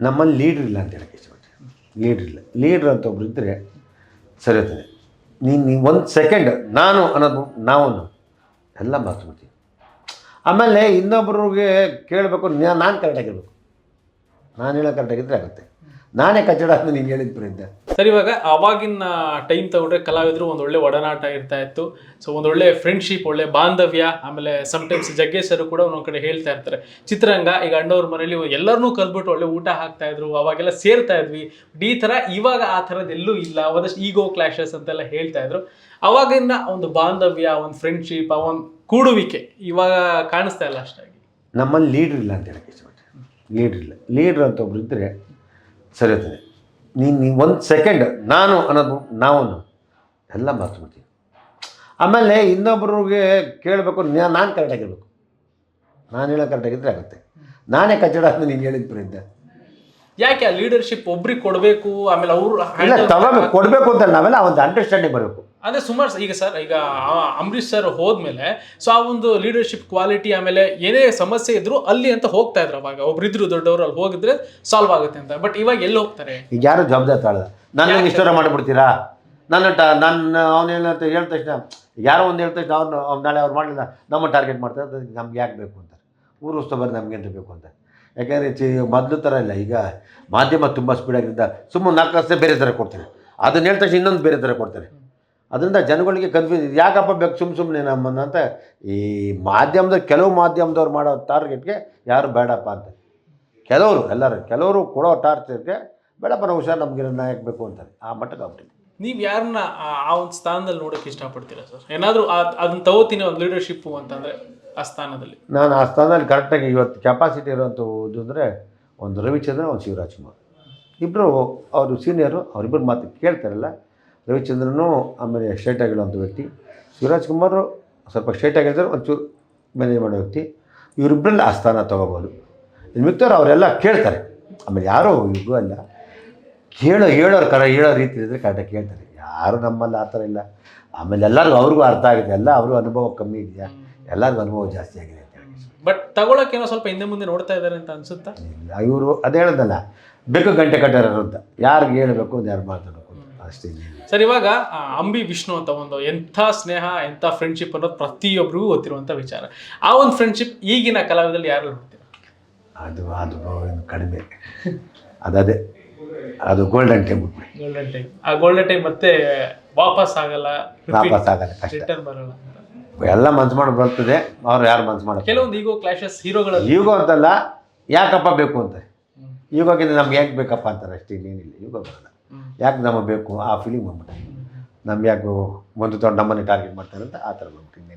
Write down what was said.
ನಮ್ಮಲ್ಲಿ ಲೀಡ್ರ್ ಇಲ್ಲ ಅಂತ ಹೇಳಕ್ಕೆ ಇಷ್ಟಪಡ್ತೀನಿ. ಲೀಡ್ರ್ ಇಲ್ಲ. ಲೀಡ್ರ್ ಅಂತ ಒಬ್ರು ಇದ್ದರೆ ಸರಿ ಹೋಗ್ತದೆ ನೀನು ಒಂದು ಸೆಕೆಂಡ್ ನಾನು ಅನ್ನೋದು ನಾವನ್ನು ಎಲ್ಲ ಮರ್ತ್ಬಿಡ್ತೀವಿ ಆಮೇಲೆ ಇನ್ನೊಬ್ರಿಗೆ ಕೇಳಬೇಕು ನಾನು ಕರೆಕ್ಟಾಗಿರ್ಬೇಕು ನಾನು ಹೇಳೋ ಕರೆಕ್ಟಾಗಿದ್ದರೆ ಆಗುತ್ತೆ. ನಾನೇ ಕಚ್ಚಡ ಅಂತ ನೀನು ಹೇಳಿದ್ರಿಂದ ಸರ್ ಇವಾಗ ಅವಾಗಿನ ಟೈಮ್ ತಗೊಂಡ್ರೆ ಕಲಾವಿದರು ಒಂದು ಒಳ್ಳೆ ಒಡನಾಟ ಇರ್ತಾ ಇತ್ತು. ಸೊ ಒಂದು ಒಳ್ಳೆ ಫ್ರೆಂಡ್ಶಿಪ್ ಒಳ್ಳೆ ಬಾಂಧವ್ಯ ಆಮೇಲೆ ಸಮ್ಟೈಮ್ಸ್ ಜಗ್ಗೇಶ್ ಸರ್ ಕೂಡ ಒಂದೊಂದು ಕಡೆ ಹೇಳ್ತಾ ಇರ್ತಾರೆ. ಚಿತ್ರರಂಗ ಈಗ ಅಣ್ಣವ್ರ ಮನೇಲಿ ಎಲ್ಲರನ್ನೂ ಕಲ್ಬಿಟ್ಟು ಒಳ್ಳೆ ಊಟ ಹಾಕ್ತಾ ಇದ್ರು ಅವಾಗೆಲ್ಲ ಸೇರ್ತಾ ಇದ್ವಿ. ಈ ಥರ ಇವಾಗ ಆ ಥರದ್ದು ಎಲ್ಲೂ ಇಲ್ಲ ಒಂದಷ್ಟು ಈಗೋ ಕ್ಲಾಶಸ್ ಅಂತೆಲ್ಲ ಹೇಳ್ತಾ ಇದ್ರು. ಅವಾಗಿನ ಒಂದು ಬಾಂಧವ್ಯ ಒಂದು ಫ್ರೆಂಡ್ಶಿಪ್ ಆ ಒಂದು ಕೂಡುವಿಕೆ ಇವಾಗ ಕಾಣಿಸ್ತಾ ಇಲ್ಲ ಅಷ್ಟಾಗಿ. ನಮ್ಮಲ್ಲಿ ಲೀಡ್ರ್ ಇಲ್ಲ ಅಂತ ಹೇಳಕ್ಕೆ ಲೀಡ್ರಿಲ್ಲ ಲೀಡ್ರ್ ಇಲ್ಲ. ಲೀಡ್ರ್ ಅಂತ ಒಬ್ರು ಇದ್ದರೆ ಸರಿ ಹೋಗ್ತದೆ ನೀನು ನೀವು ಒಂದು ಸೆಕೆಂಡ್ ನಾನು ಅನ್ನೋದು ನಾವು ಅನ್ನೋದು ಎಲ್ಲ ಮರ್ತ್ಬಿಡ್ತೀವಿ. ಆಮೇಲೆ ಇನ್ನೊಬ್ರಿಗೆ ಕೇಳಬೇಕು ನಾನು ಕರೆಕ್ಟಾಗಿರ್ಬೇಕು ನಾನು ಹೇಳೋ ಕರೆಕ್ಟಾಗಿದ್ದರೆ ಆಗುತ್ತೆ. ನಾನೇ ಕಚ್ಚಡ ಅಂತ ನೀನು ಹೇಳಿದ್ರಿಂದ ಯಾಕೆ ಆ ಲೀಡರ್ಶಿಪ್ ಒಬ್ರಿಗೆ ಕೊಡಬೇಕು ಆಮೇಲೆ ಅವರು ತಗೋಬೇಕು ಕೊಡಬೇಕು ಅಂತ ನಾವೆಲ್ಲ ಒಂದು ಅಂಡರ್ಸ್ಟ್ಯಾಂಡಿಂಗ್ ಬರಬೇಕು. ಅಂದ್ರೆ ಸುಮಾರು ಈಗ ಸರ್ ಈಗ ಅಂಬರೀಶ್ ಸರ್ ಹೋದ್ಮೇಲೆ ಸೊ ಆ ಒಂದು ಲೀಡರ್ಶಿಪ್ ಕ್ವಾಲಿಟಿ ಆಮೇಲೆ ಏನೇ ಸಮಸ್ಯೆ ಇದ್ರು ಅಲ್ಲಿ ಅಂತ ಹೋಗ್ತಾ ಇದ್ರು ಅವಾಗ. ಒಬ್ರಿದ್ರು ದೊಡ್ಡವರು ಅಲ್ಲಿ ಹೋಗಿದ್ರೆ ಸಾಲ್ವ್ ಆಗುತ್ತೆ ಅಂತ. ಬಟ್ ಇವಾಗ ಎಲ್ಲಿ ಹೋಗ್ತಾರೆ? ಈಗ ಯಾರು ಜವಾಬ್ದಾರಿ ನಾನು ನನ್ನ ಇಷ್ಟರ ಮಾಡಿಬಿಡ್ತೀರಾ? ನನ್ನ ಟ ನನ್ನ ಅವ್ನು ಏನಂತ ಹೇಳಿದ ತಕ್ಷಣ ಯಾರೋ ಒಂದು ಹೇಳಿದ ತಕ್ಷಣ ಅವ್ನು ಅವ್ನು ನಾಳೆ ಅವ್ರು ಮಾಡಲಿಲ್ಲ ನಮ್ಮ ಟಾರ್ಗೆಟ್ ಮಾಡ್ತಾರೆ ನಮ್ಗೆ ಯಾಕೆ ಬೇಕು ಅಂತ. ಊರು ಉಸ್ತುವಾರಿ ನಮ್ಗೆ ನಮಗೆ ಅಂತ ಬೇಕು ಅಂತ. ಯಾಕೆಂದರೆ ಚಿ ಮೊದಲು ಥರ ಇಲ್ಲ. ಈಗ ಮಾಧ್ಯಮ ತುಂಬ ಸ್ಪೀಡಾಗಿದ್ದ ಸುಮ್ಮನೆ ನಾಲ್ಕು ವರ್ಷ ಬೇರೆ ಥರ ಕೊಡ್ತಾರೆ. ಅದನ್ನ ಹೇಳಿದ ಇನ್ನೊಂದು ಬೇರೆ ಥರ ಕೊಡ್ತಾರೆ. ಅದರಿಂದ ಜನಗಳಿಗೆ ಕನ್ಫ್ಯೂಸ್ ಯಾಕಪ್ಪ ಬೇಕು ಸುಮ್ಮ ಸುಮ್ಮನೆ ನಮ್ಮನ್ನು ಅಂತ ಈ ಮಾಧ್ಯಮದ ಕೆಲವು ಮಾಧ್ಯಮದವ್ರು ಮಾಡೋ ಟಾರ್ಗೆಟ್ಗೆ ಯಾರು ಬೇಡಪ್ಪ ಅಂತ. ಕೆಲವರು, ಎಲ್ಲರೂ, ಕೆಲವರು ಕೊಡೋ ಟಾರ್ಗೆಟ್ಗೆ ಬೇಡಪ್ಪ, ನಾವು ಹುಷಾರು, ನಮಗೆ ನಾಯಕ ಬೇಕು ಅಂತಾರೆ. ಆ ಮಟ್ಟಕ್ಕೆ ಆಗ್ಬಿಟ್ಟಿದೆ ನೀವು ಯಾರನ್ನ ಆ- ಒಂದು ಸ್ಥಾನದಲ್ಲಿ ನೋಡೋಕೆ ಇಷ್ಟಪಡ್ತೀರಾ ಸರ್? ಏನಾದರೂ ಅದನ್ನ ತಗೋತೀನಿ ಒಂದು ಲೀಡರ್ಶಿಪ್ಪು ಅಂತಂದ್ರೆ. ಆ ಸ್ಥಾನದಲ್ಲಿ ನಾನು ಆ ಸ್ಥಾನದಲ್ಲಿ ಕರೆಕ್ಟಾಗಿ ಇವತ್ತು ಕೆಪಾಸಿಟಿ ಇರೋವಂಥದ್ದು ಅಂದರೆ ಒಂದು ರವಿಚಂದ್ರ ಒಂದು ಶಿವರಾಜ್ ಕುಮಾರ್. ಇಬ್ಬರು ಅವರು ಸೀನಿಯರು ಅವರಿಬ್ಬರು ಮಾತು ಕೇಳ್ತಾರಲ್ಲ, ರವಿಚಂದ್ರನು ಆಮೇಲೆ ಸ್ಟ್ರೈಟ್ ಆಗಿರುವಂಥ ವ್ಯಕ್ತಿ. ಶಿವರಾಜ್ ಕುಮಾರು ಸ್ವಲ್ಪ ಸ್ಟ್ರೈಟ್ ಆಗಿರ್ತಾರೆ ಒಂಚೂರು ಮ್ಯಾನೇಜ್ ಮಾಡೋ ವ್ಯಕ್ತಿ. ಇವರಿಬ್ಬರಲ್ಲಿ ಆ ಸ್ಥಾನ ತೊಗೋಬೋದು ಮಿಕ್ತವ್ರು ಅವರೆಲ್ಲ ಕೇಳ್ತಾರೆ. ಆಮೇಲೆ ಯಾರೋ ಇಬ್ಬರು ಅಲ್ಲ ಹೇಳೋ ಹೇಳೋರು ಕರ ಹೇಳೋ ರೀತಿ ಇದ್ದರೆ ಕರೆಕ್ಟಾಗಿ ಕೇಳ್ತಾರೆ. ಯಾರು ನಮ್ಮಲ್ಲಿ ಆ ಥರ ಇಲ್ಲ. ಆಮೇಲೆ ಎಲ್ಲರಿಗೂ ಅವ್ರಿಗೂ ಅರ್ಥ ಆಗಿದೆ. ಎಲ್ಲ ಅವರು ಅನುಭವ ಕಮ್ಮಿ ಇದೆಯಾ? ಎಲ್ಲರಿಗೂ ಅನುಭವ ಜಾಸ್ತಿ ಆಗಿದೆ ಅಂತ ಹೇಳಿ ಬಟ್ ತಗೊಳಕ್ಕೆ ಏನೋ ಸ್ವಲ್ಪ ಹಿಂದೆ ಮುಂದೆ ನೋಡ್ತಾ ಇದ್ದಾರೆ ಅಂತ ಅನ್ಸುತ್ತಾ? ಇಲ್ಲ ಇವರು ಅದೇ ಹೇಳೋದಲ್ಲ ಬೇಕು ಗಂಟೆ ಕಟ್ಟರ ಅಂತ. ಯಾರಿಗೆ ಹೇಳಬೇಕು ಅಂತ ಯಾರು ಮಾತಾಡಬೇಕು ಅಷ್ಟೇ. ಸರ್ ಇವಾಗ ಆ, ಅಂಬಿ ವಿಷ್ಣು ಅಂತ ಒಂದು ಎಂಥ ಸ್ನೇಹ ಎಂಥ ಫ್ರೆಂಡ್ಶಿಪ್ ಅನ್ನೋದು ಪ್ರತಿಯೊಬ್ಬರಿಗೂ ಗೊತ್ತಿರುವಂಥ ವಿಚಾರ. ಆ ಒಂದು ಫ್ರೆಂಡ್ಶಿಪ್ ಈಗಿನ ಕಲಾವಿದಲ್ಲಿ ಯಾರು ನೋಡ್ತೀರಾ ಅದು ಅದು ಏನು ಕಡಿಮೆ. ಅದೇ ಅದು ಗೋಲ್ಡನ್ ಟೈಮ್ ಗೋಲ್ಡನ್ ಟೈಮ್ ಆ ಗೋಲ್ಡನ್ ಟೈಮ್ ಮತ್ತೆ ವಾಪಸ್ ಆಗಲ್ಲ ವಾಪಸ್ ಆಗಲ್ಲ ಕಷ್ಟ. ರಿಟರ್ನ್ ಬರಲ್ಲ ಎಲ್ಲ ಮನ್ಸು ಮಾಡಿ ಬರ್ತದೆ ಅವ್ರು ಯಾರು ಮನ್ಸು ಮಾಡೋದು ಕೆಲವೊಂದು ಈಗೋ ಕ್ಲಾಶಸ್ ಹೀರೋಗಳು ಈಗೋ ಅಂತಲ್ಲ ಯಾಕಪ್ಪ ಬೇಕು ಅಂತ. ಈಗೋಗಿಂದ ನಮ್ಗೆ ಯಾಕೆ ಬೇಕಪ್ಪ ಅಂತಾರೆ ಅಷ್ಟೇ ಇನ್ನೇನಿಲ್ಲ. ಈಗ ಬರಲ್ಲ ಯಾಕೆ ನಮಗೆ ಬೇಕು? ಆ ಫೀಲಿಂಗ್ ಬಂದ್ಬಿಟ್ಟೆ. ನಮ್ಗೆ ಯಾಕೆ ಒಂದು ತೊಗೊಂಡು ನಮ್ಮನ್ನೇ ಟಾರ್ಗೆಟ್ ಮಾಡ್ತಾರೆ ಅಂತ ಆ ಥರ ಬಂದ್ಬಿಟ್ಟು ಇನ್ನೇನು